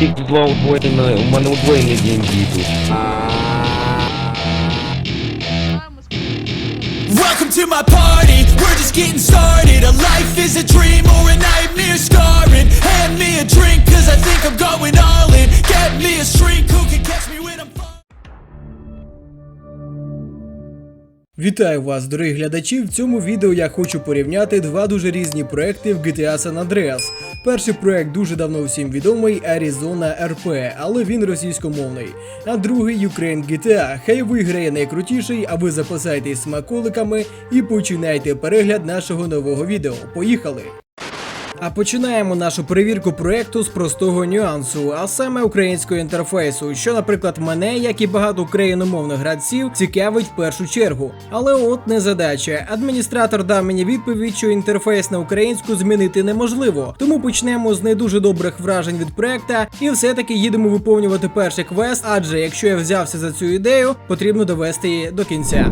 Їх два удвоєно, у мене удвоєні деньги йдуть. Welcome to my party, we're just getting started A life is a dream or a nightmare scarring Hand me a drink cause I think I'm going Вітаю вас, дорогі глядачі. В цьому відео я хочу порівняти два дуже різні проекти в GTA San Andreas. Перший проект дуже давно всім відомий Arizona RP, але він російськомовний. А другий Ukraine GTA. Хай виграє найкрутіший, а ви запасайтесь смаколиками і починайте перегляд нашого нового відео. Поїхали! А починаємо нашу перевірку проекту з простого нюансу, а саме українського інтерфейсу, що, наприклад, мене, як і багато україномовних гравців, цікавить в першу чергу. Але от не задача. Адміністратор дав мені відповідь, що інтерфейс на українську змінити неможливо. Тому почнемо з не дуже добрих вражень від проекта, і все-таки їдемо виповнювати перший квест, адже якщо я взявся за цю ідею, потрібно довести її до кінця.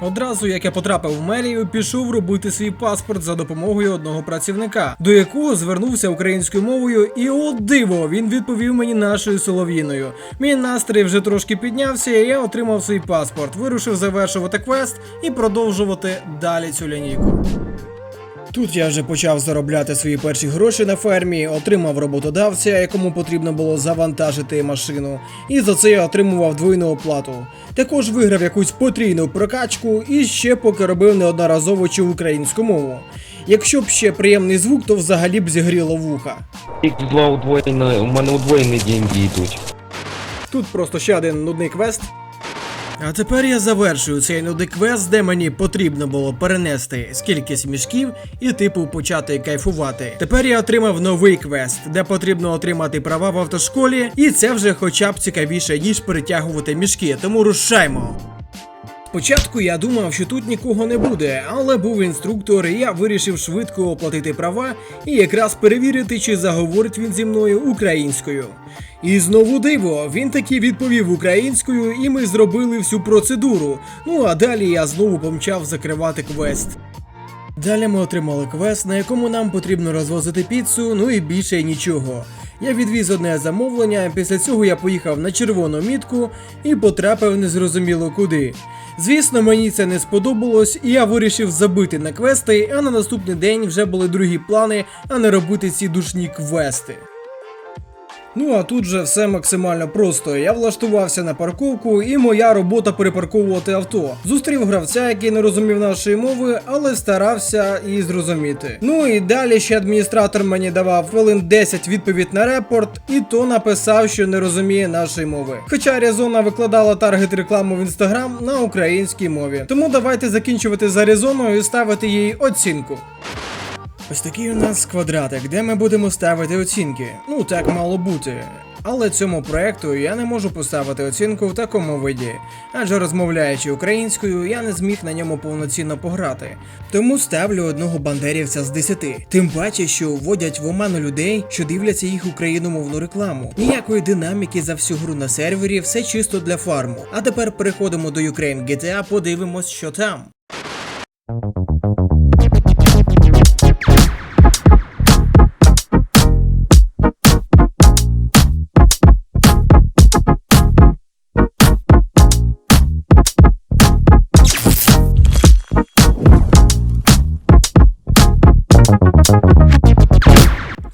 Одразу як я потрапив в мерію, пішов робити свій паспорт за допомогою одного працівника, до якого звернувся українською мовою, і от диво, він відповів мені нашою солов'їною. Мій настрій вже трошки піднявся, і я отримав свій паспорт, вирушив завершувати квест і продовжувати далі цю лінійку. Тут я вже почав заробляти свої перші гроші на фермі, отримав роботодавця, якому потрібно було завантажити машину, і за це я отримував двойну оплату. Також виграв якусь потрійну прокачку і ще поки робив неодноразово чув українську мову. Якщо б ще приємний звук, то взагалі б зігріло вуха. Два удвоєно, у мене удвоєні деньги йдуть. Тут просто ще один нудний квест. А тепер я завершую цей нудний квест, де мені потрібно було перенести скількись мішків і типу почати кайфувати. Тепер я отримав новий квест, де потрібно отримати права в автошколі, і це вже хоча б цікавіше, ніж перетягувати мішки, тому рушаймо. Спочатку я думав, що тут нікого не буде, але був інструктор, і я вирішив швидко оплатити права і якраз перевірити, чи заговорить він зі мною українською. І знову диво, він таки відповів українською, і ми зробили всю процедуру. Ну а далі я знову помчав закривати квест. Далі ми отримали квест, на якому нам потрібно розвозити піцу, ну і більше нічого. Я відвіз одне замовлення, після цього я поїхав на червону мітку і потрапив незрозуміло куди. Звісно, мені це не сподобалось, і я вирішив забити на квести, а на наступний день вже були другі плани, а не робити ці душні квести. Ну а тут же все максимально просто. Я влаштувався на парковку, і моя робота перепарковувати авто. Зустрів гравця, який не розумів нашої мови, але старався її зрозуміти. Ну і далі ще адміністратор мені давав хвилин 10 відповідь на репорт, і то написав, що не розуміє нашої мови. Хоча Резона викладала таргет рекламу в інстаграм на українській мові. Тому давайте закінчувати за Резоною і ставити їй оцінку. Ось такий у нас квадратик, де ми будемо ставити оцінки. Ну так мало бути. Але цьому проекту я не можу поставити оцінку в такому виді, адже розмовляючи українською, я не зміг на ньому повноцінно пограти. Тому ставлю одного бандерівця з 10. Тим паче, що вводять в оману людей, що дивляться їх україномовну рекламу. Ніякої динаміки за всю гру на сервері, все чисто для фарму. А тепер переходимо до Ukraine GTA, подивимось, що там.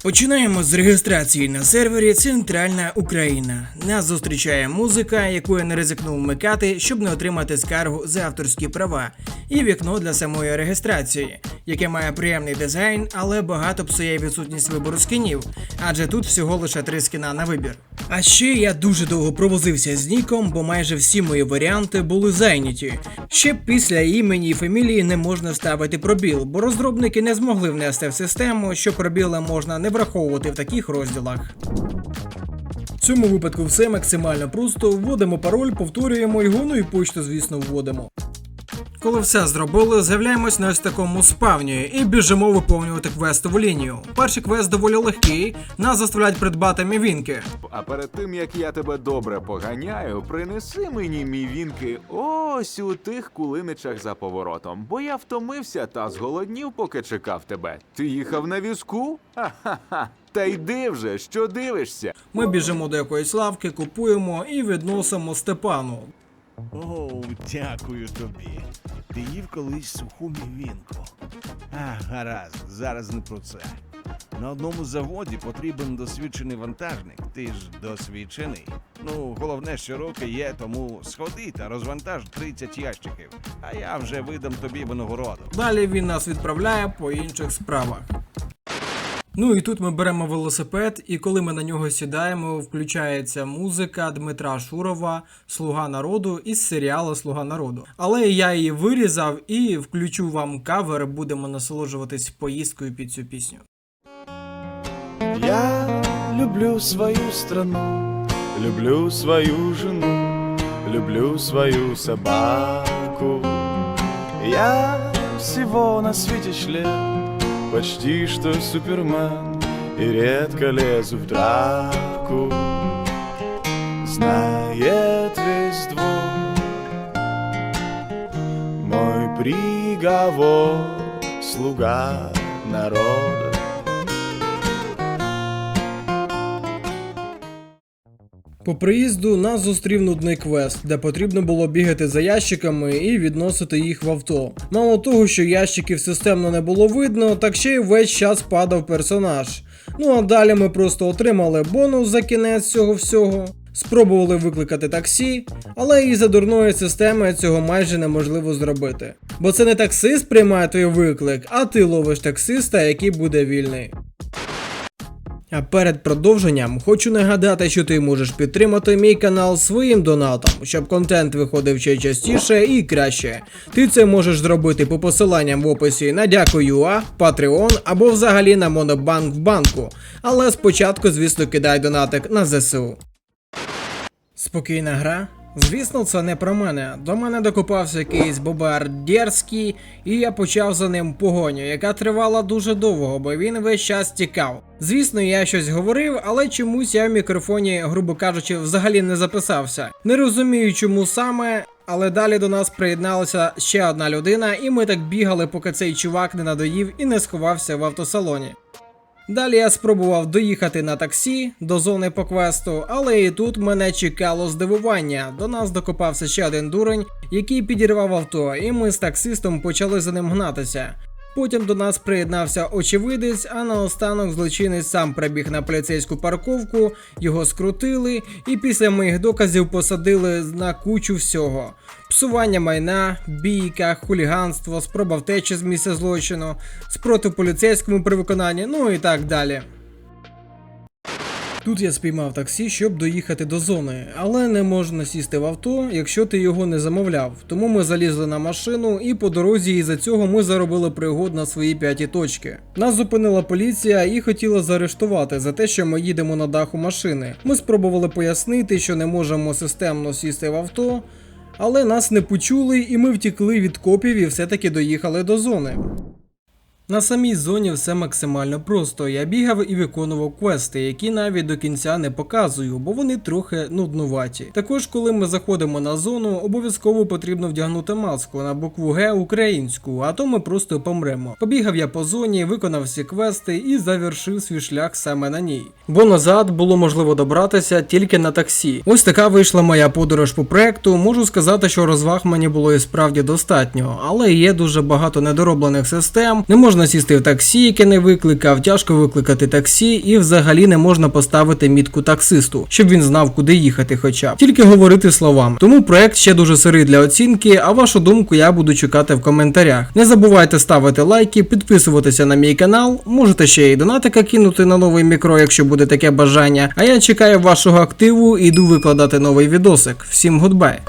Починаємо з реєстрації на сервері Центральна Україна. Нас зустрічає музика, яку я не ризикнув вмикати, щоб не отримати скаргу за авторські права, і вікно для самої реєстрації, яке має приємний дизайн, але багато псує відсутність вибору скінів, адже тут всього лише три скіна на вибір. А ще я дуже довго провозився з ніком, бо майже всі мої варіанти були зайняті. Ще після імені і фамілії не можна ставити пробіл, бо розробники не змогли внести в систему, що пробіли можна не враховувати в таких розділах. В цьому випадку все максимально просто. Вводимо пароль, повторюємо його, ну і почту, звісно, вводимо. Коли все зробили, з'являємось на ось такому спавні і біжимо виповнювати квестову лінію. Перший квест доволі легкий, нас заставляють придбати мівінки. А перед тим як я тебе добре поганяю, принеси мені мівінки ось у тих кулиничах за поворотом, бо я втомився та зголоднів, поки чекав тебе. Ти їхав на візку? Ха-ха-ха. Та йди вже, що дивишся? Ми біжимо до якоїсь лавки, купуємо і відносимо Степану. О, дякую тобі. Ти їв колись суху мівінку. А, гаразд, зараз не про це. На одному заводі потрібен досвідчений вантажник. Ти ж досвідчений. Ну, головне, що роки є, тому сходи та розвантаж 30 ящиків, а я вже видам тобі винагороду. Далі він нас відправляє по інших справах. Ну і тут ми беремо велосипед, і коли ми на нього сідаємо, включається музика Дмитра Шурова, Слуга народу із серіалу Слуга народу. Але я її вирізав і включу вам кавер, будемо насолоджуватись поїздкою під цю пісню. Я люблю свою страну, люблю свою жену, люблю свою собаку. Я всего на свете член, почти что супермен, и редко лезу в драку. Знает весь двор мой приговор, слуга народа. По приїзду нас зустрів нудний квест, де потрібно було бігати за ящиками і відносити їх в авто. Мало того, що ящиків системно не було видно, так ще й весь час падав персонаж. Ну а далі ми просто отримали бонус за кінець цього всього. Спробували викликати таксі, але із-за дурної системи цього майже неможливо зробити. Бо це не таксист приймає твій виклик, а ти ловиш таксиста, який буде вільний. А перед продовженням хочу нагадати, що ти можеш підтримати мій канал своїм донатом, щоб контент виходив ще частіше і краще. Ти це можеш зробити по посиланням в описі на Дякую.ua, Patreon або взагалі на Монобанк в банку. Але спочатку, звісно, кидай донатик на ЗСУ. Спокійна гра? Звісно, це не про мене. До мене докопався якийсь бобар дерзкий, і я почав за ним погоню, яка тривала дуже довго, бо він весь час тікав. Звісно, я щось говорив, але чомусь я в мікрофоні, грубо кажучи, взагалі не записався. Не розумію, чому саме. Але далі до нас приєдналася ще одна людина, і ми так бігали, поки цей чувак не надоїв і не сховався в автосалоні. Далі я спробував доїхати на таксі до зони по квесту, але і тут мене чекало здивування. До нас докопався ще один дурень, який підірвав авто, і ми з таксистом почали за ним гнатися. Потім до нас приєднався очевидець, а наостанок злочинець сам прибіг на поліцейську парковку, його скрутили, і після моїх доказів посадили на кучу всього: псування майна, бійка, хуліганство, спроба втечі з місця злочину, спротив поліцейському при виконанні, ну і так далі. Тут я спіймав таксі, щоб доїхати до зони, але не можна сісти в авто, якщо ти його не замовляв. Тому ми залізли на машину, і по дорозі із-за цього ми заробили пригод на свої п'яті точки. Нас зупинила поліція і хотіла заарештувати за те, що ми їдемо на даху машини. Ми спробували пояснити, що не можемо системно сісти в авто, але нас не почули, і ми втікли від копів і все-таки доїхали до зони. На самій зоні все максимально просто. Я бігав і виконував квести, які навіть до кінця не показую, бо вони трохи нуднуваті. Також, коли ми заходимо на зону, обов'язково потрібно вдягнути маску на букву Г українську, а то ми просто помремо. Побігав я по зоні, виконав всі квести і завершив свій шлях саме на ній. Бо назад було можливо добратися тільки на таксі. Ось така вийшла моя подорож по проекту. Можу сказати, що розваг мені було і справді достатньо, але є дуже багато недороблених систем. Не можна сісти в таксі, яке не викликав, тяжко викликати таксі, і взагалі не можна поставити мітку таксисту, щоб він знав, куди їхати, хоча б тільки говорити словами. Тому проект ще дуже сирий для оцінки. А вашу думку я буду чекати в коментарях. Не забувайте ставити лайки, підписуватися на мій канал. Можете ще й донатика кинути на новий мікро, якщо буде таке бажання. А я чекаю вашого активу і йду викладати новий відосик. Всім гудбай!